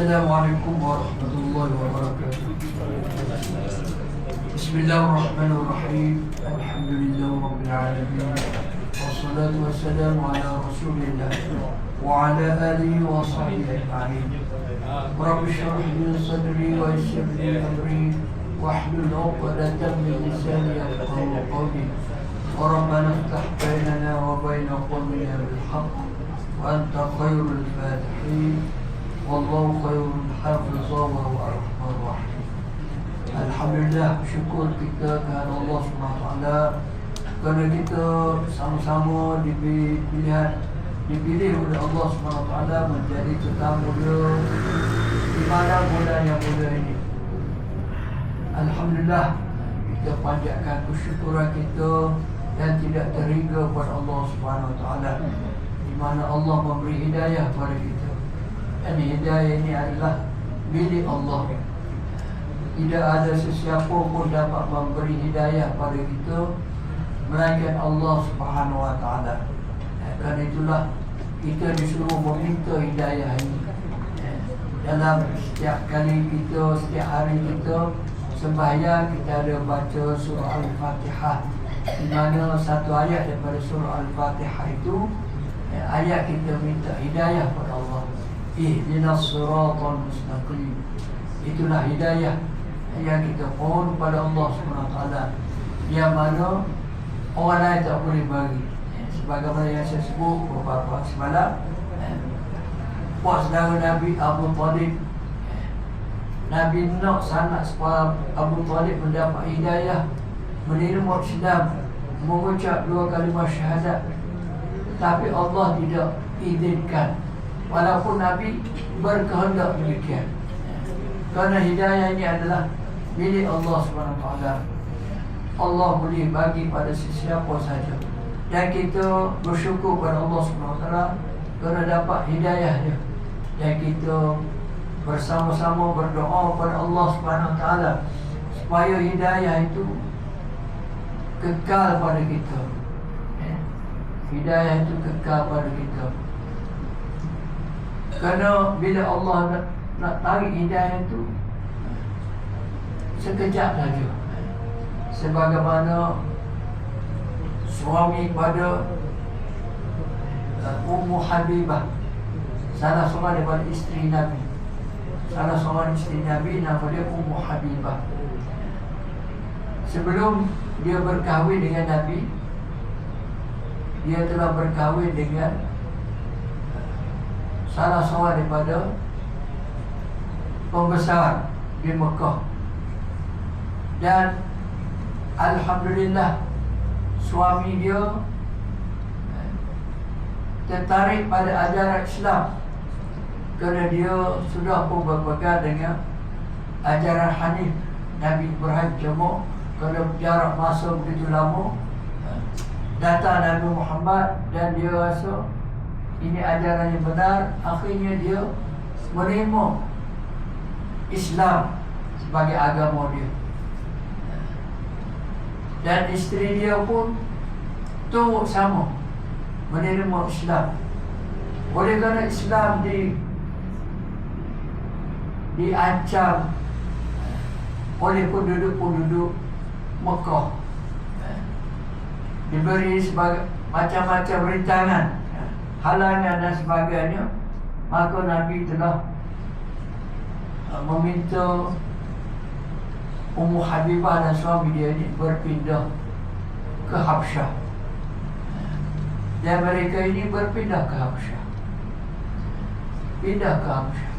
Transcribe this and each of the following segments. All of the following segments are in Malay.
السلام عليكم ورحمة الله وبركاته. بسم الله الرحمن الرحيم. الحمد لله رب العالمين. والصلاة والسلام على رسول الله وعلى آله وصحبه أجمعين. رب اشرح لي صدري ويسر لي أمري واحلل عقدة من لساني يفقهوا قولي. وربنا افتح بيننا وبين قومنا بالحق وأنت خير الفاتحين. والله خير حافظ وهو الرحمن الرحيم الحمد لله kita kepada Allah Subhanahu taala kerana kita sama-sama dipilihan dipilih oleh Allah Subhanahu taala menjadi tetamu dia di mana bulan yang mulia ini. Alhamdulillah kita panjatkan kesyukuran kita dan tidak terhingga kepada Allah Subhanahu taala di mana Allah memberi hidayah kepada kita. Dan hidayah ini adalah milik Allah. Tidak ada sesiapa pun dapat memberi hidayah pada kita melainkan Allah Subhanahu Wa Taala. Eh, Kerana itulah kita disuruh meminta hidayah ini. Eh, Dalam setiap kali kita, setiap hari kita sembahyang kita ada baca surah Al-Fatihah di mana satu ayat daripada surah Al-Fatihah itu eh, ayat kita minta hidayah Allah. Ihdinas siratal mustaqim. Itulah hidayah yang kita mohon pada Allah SWT yang mana orang lain tak boleh bagi. Eh, sebagaimana yang saya sebut beberapa semalam eh, puak saudara Nabi Abu Talib. Eh, Nabi nak sangat supaya Abu Talib mendapat hidayah menerima Islam mengucap dua kalimah syahadat. Tapi Allah tidak izinkan walaupun Nabi berkehendak demikian. Kerana hidayah ini adalah milik Allah SWT Allah boleh bagi pada sesiapa saja. Dan kita bersyukur kepada Allah SWT kerana dapat hidayah dia. Dan kita bersama-sama berdoa kepada Allah SWT supaya hidayah itu kekal pada kita. Ya. hidayah itu kekal pada kita kerana bila Allah nak, nak tarik hidayah itu sekejap saja. Sebagaimana suami pada uh, Ummu Habibah salah seorang daripada isteri Nabi. Salah seorang isteri Nabi nama dia Ummu Habibah. Sebelum dia berkahwin dengan Nabi dia telah berkahwin dengan salah seorang daripada pembesar di Mekah. Dan Alhamdulillah suami dia eh, tertarik pada ajaran Islam. Kerana dia sudah pun berpegang dengan ajaran Hanif Nabi Ibrahim cuma kerana jarak masa begitu lama eh, datang Nabi Muhammad dan dia rasa ini ajaran yang benar. Akhirnya dia menerima Islam sebagai agama dia. Dan isteri dia pun tu sama menerima Islam. Oleh kerana Islam di diancam oleh penduduk-penduduk Mekah. Diberi sebagai macam-macam rintangan halangan dan sebagainya maka Nabi telah uh, meminta Ummu Habibah dan suami dia ini berpindah ke Habsyah. Dan mereka ini berpindah ke Habsyah. Pindah ke Habsyah.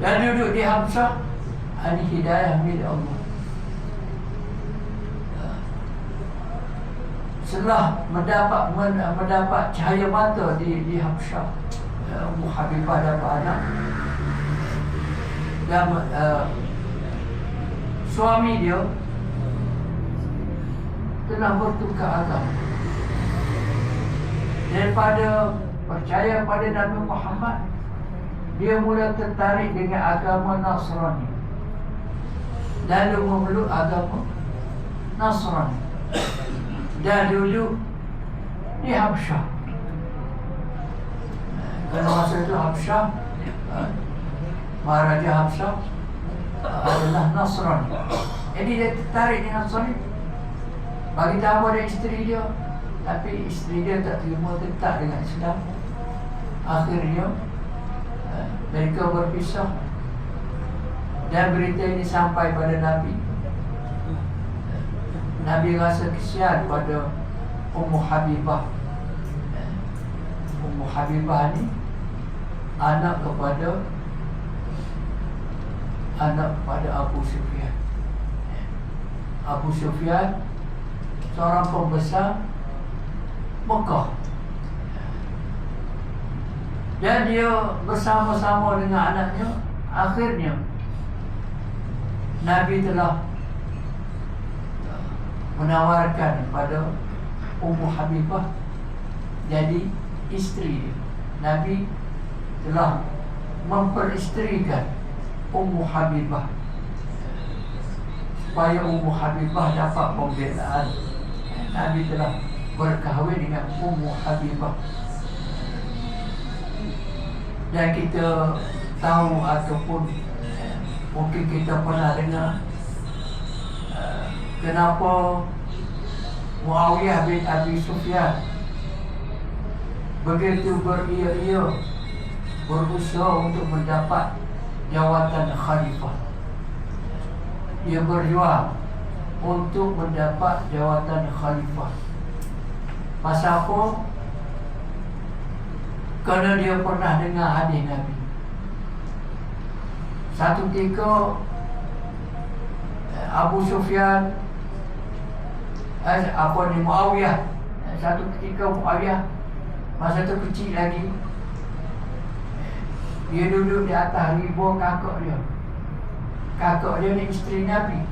Dan duduk di Habsyah ini hidayah milik Allah setelah mendapat mendapat cahaya mata di di Habsyah Ummu Habibah dapat anak. Dan uh, suami dia telah bertukar agama. Daripada percaya pada Nabi Muhammad dia mula tertarik dengan agama Nasrani. Lalu memeluk agama Nasrani dan duduk di Habsyah Kerana masa itu Habsyah uh, Maharaja Habsyah adalah Nasrani. Jadi dia tertarik dengan Nasrani. Bagi tahu pada isteri dia Tapi isteri dia tak terima tetap dengan Islam. Akhirnya uh, Mereka berpisah. Dan berita ini sampai pada Nabi Nabi rasa kesian pada Ummu Habibah. Ummu Habibah ni Anak kepada Anak kepada Abu Sufyan. Abu Sufyan Seorang pembesar Mekah. Dan dia bersama-sama dengan anaknya Akhirnya Nabi telah menawarkan pada Ummu Habibah jadi isteri dia. Nabi telah memperisterikan Ummu Habibah supaya Ummu Habibah dapat pembelaan. Nabi telah berkahwin dengan Ummu Habibah. Dan kita tahu ataupun mungkin kita pernah dengar kenapa Muawiyah bin Abi Sufyan begitu beria-ia berusaha untuk mendapat jawatan khalifah. Dia berjuang untuk mendapat jawatan khalifah. Pasal apa? Kerana dia pernah dengar hadis Nabi. Satu ketika Abu Sufyan apa ni Muawiyah? Eh, satu ketika Muawiyah masa tu kecil lagi. Dia duduk di atas ribu kakak dia. Kakak dia ni isteri Nabi.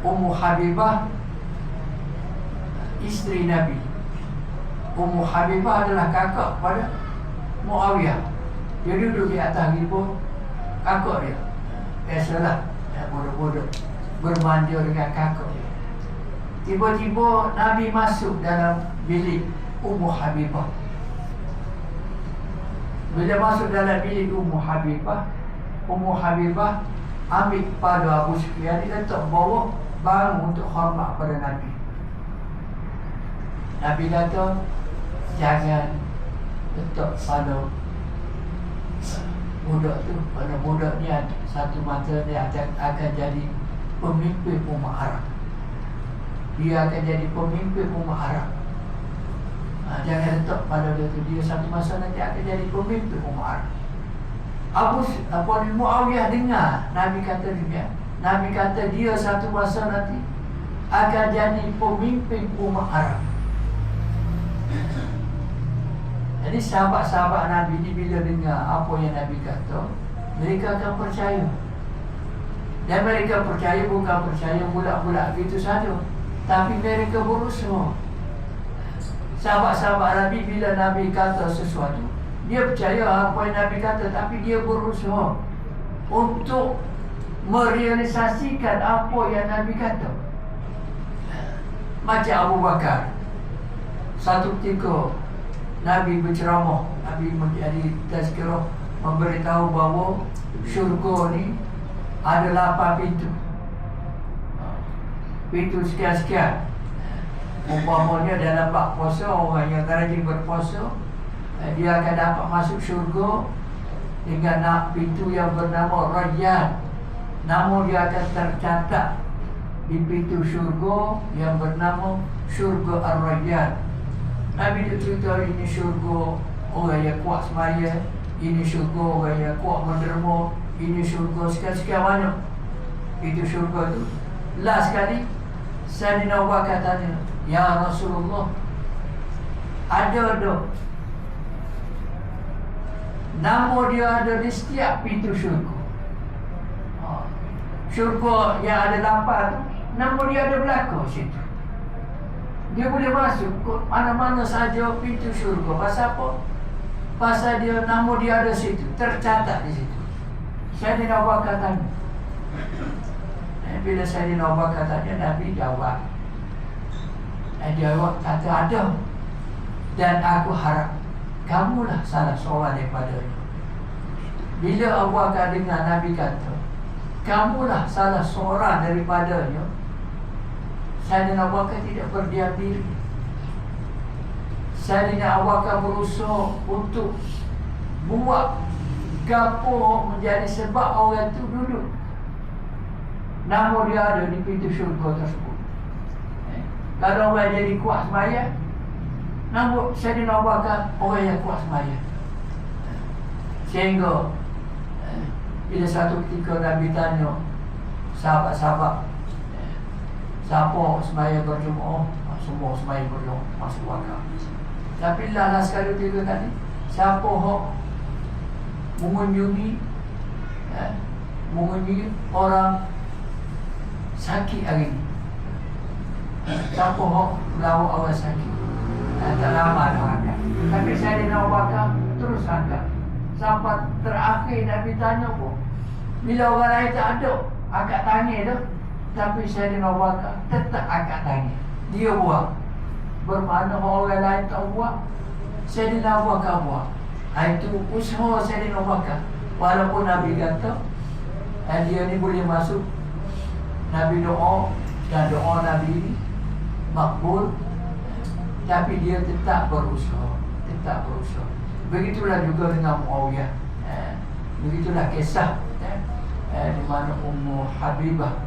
Ummu Habibah isteri Nabi. Ummu Habibah adalah kakak pada Muawiyah. Dia duduk di atas ribu kakak dia. Biasalah ya, Bodoh-bodoh Bermanja dengan kakak. Tiba-tiba Nabi masuk dalam bilik Ummu Habibah. Bila masuk dalam bilik Ummu Habibah Ummu Habibah Ambil pada Abu Sufyan Dia letak bawa barang untuk hormat pada Nabi. Nabi kata Jangan letak pada budak tu pada budak ni satu mata dia akan, akan jadi pemimpin umat Arab. Dia akan jadi pemimpin umat Arab. Ha, jangan letak pada dia tu. Dia satu masa nanti akan jadi pemimpin umat Arab. Abu apa ni Muawiyah dengar Nabi kata dia Nabi kata dia satu masa nanti akan jadi pemimpin umat Arab. Jadi sahabat-sahabat Nabi ni bila dengar apa yang Nabi kata Mereka akan percaya Dan mereka percaya bukan percaya bulat-bulat gitu saja. Tapi mereka berusaha Sahabat-sahabat Nabi bila Nabi kata sesuatu Dia percaya apa yang Nabi kata Tapi dia berusaha Untuk merealisasikan apa yang Nabi kata. Macam Abu Bakar. Satu ketika Nabi berceramah Nabi menjadi tazkirah Memberitahu bahawa Syurga ni Ada lapan pintu. Pintu sekian-sekian. Umpamanya dalam bak puasa Orang yang rajin berpuasa eh, Dia akan dapat masuk syurga Dengan nak pintu yang bernama Rayyan. Namun dia akan tercatat Di pintu syurga Yang bernama Syurga Ar-Rayyan. Nabi dia cerita ini syurga orang yang kuat semaya Ini syurga orang yang kuat menderma Ini syurga sekian-sekian banyak Itu syurga tu Last sekali Sayyidina Umar katanya Ya Rasulullah Ada ada Nama dia ada di setiap pintu syurga ha. Syurga yang ada lapan Nama dia ada belakang situ dia boleh masuk ke mana-mana saja pintu syurga. Pasal apa? Pasal dia nama dia ada situ, tercatat di situ. Saya di Nabi katanya. Eh, bila saya di Nabi katanya, Nabi jawab. Eh, dia jawab kata ada. Dan aku harap Kamulah salah seorang daripadanya Bila Abu Bakar dengar Nabi kata Kamulah salah seorang daripadanya Sayyidina Abu Bakar tidak berdiam diri Sayyidina Abu Bakar berusaha untuk Buat Gapo menjadi sebab orang itu duduk. Nama dia ada di pintu syurga tersebut. Eh? Kalau orang jadi kuat semaya Nama Sayyidina Abu Bakar Orang yang kuat semaya. Sehingga eh, Bila satu ketika Nabi tanya Sahabat-sahabat eh, Siapa semaya berjumpa? Semua semaya berjumpa Masuk wakar Tapi lah sekali tiga tadi Siapa yang mengunjungi ya, mengunjungi orang sakit hari ini. Siapa hok melawak orang sakit? Ya, tak lama dah ada. Tapi saya nak bakar terus angkat. Sampai terakhir Nabi tanya pun. Bila orang lain tak ada, angkat tangan tu. Tapi saya nak bakar tetap angkat tangan. Dia buat. Bermakna orang lain tak buat. Saya nak bakar buat. Itu usaha Abu Bakar Walaupun Nabi kata Dia ni boleh masuk Nabi doa Dan doa Nabi ni Makbul. Tapi dia tetap berusaha Tetap berusaha. Begitulah juga dengan Muawiyah. Eh, Begitulah kisah eh, eh, Di mana Ummu Habibah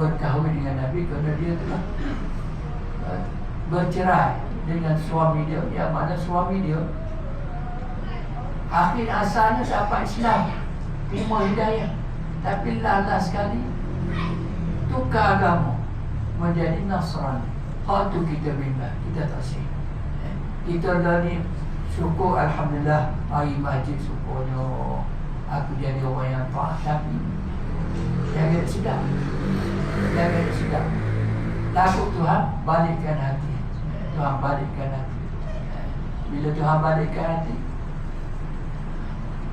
Berkahwin dengan Nabi Kerana dia telah Bercerai Dengan suami dia. Yang mana suami dia Akhir asalnya dapat Islam. Terima hidayah. Tapi lala sekali Tukar agama Menjadi Nasrani. Hal tu kita bimbang Kita tak sih eh, Kita dah ni Syukur Alhamdulillah Hari masjid syukurnya. Aku jadi orang yang tak Tapi Jangan sedap. Jangan sedap. Takut Tuhan Balikkan hati. Tuhan balikkan hati. Eh, Bila Tuhan balikkan hati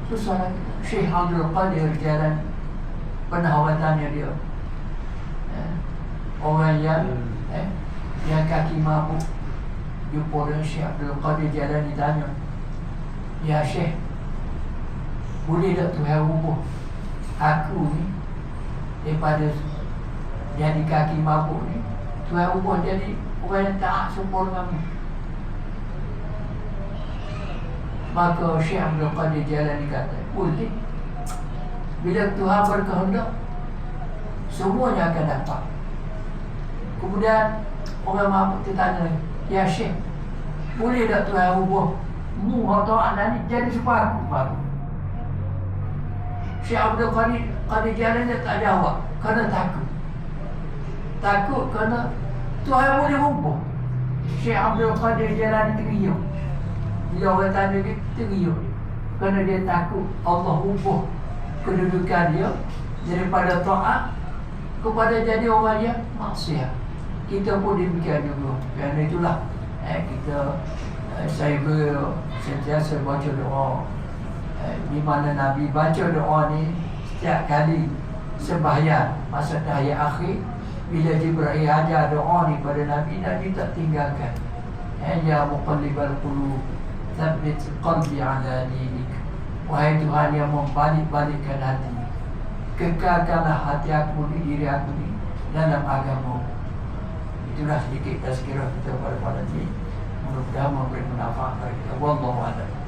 Susah lagi Syekh Abdul Qadir jalan Penahawatannya dia. Eh, Orang yang hmm. eh, Yang kaki mabuk Jumpa dengan Syekh Abdul Qadir jalan ditanya Ya Syekh Boleh tak Tuhan ubah Aku ni Daripada Jadi kaki mabuk ni Tuhan ubah jadi Orang yang tak sempurna dengan Maka Syekh Abdul Qadir Jalani kata Boleh Bila Tuhan berkehendak Semuanya akan dapat Kemudian Orang mampu tertanya lagi Ya Syekh Boleh tak Tuhan ubah Mu atau anak ni jadi separuh baru. Syekh Abdul Qadir Qadir Jalani tak jawab Kerana takut. Takut kerana Tuhan boleh ubah Syekh Abdul Qadir Jalani teriak bila orang tanya dia, teriuk Kerana dia takut Allah ubah kedudukan dia Daripada ta'at Kepada jadi orang yang maksiat. Kita pun demikian juga. Kerana itulah eh, Kita eh, Saya ber, sentiasa baca doa. Eh, Di mana Nabi baca doa ni Setiap kali Sembahyang Masa daya akhir Bila Jibril ajar doa ni pada Nabi Nabi tak tinggalkan. Eh, Ya muqallibal qulub Thabit qalbi ala dinik Wahai Tuhan yang membalik-balikkan hati Kekalkanlah hati aku di diri aku ni Dalam agama Itulah sedikit tazkirah kita pada pada ini Mudah-mudahan memberi manfaat kepada kita Wallahualam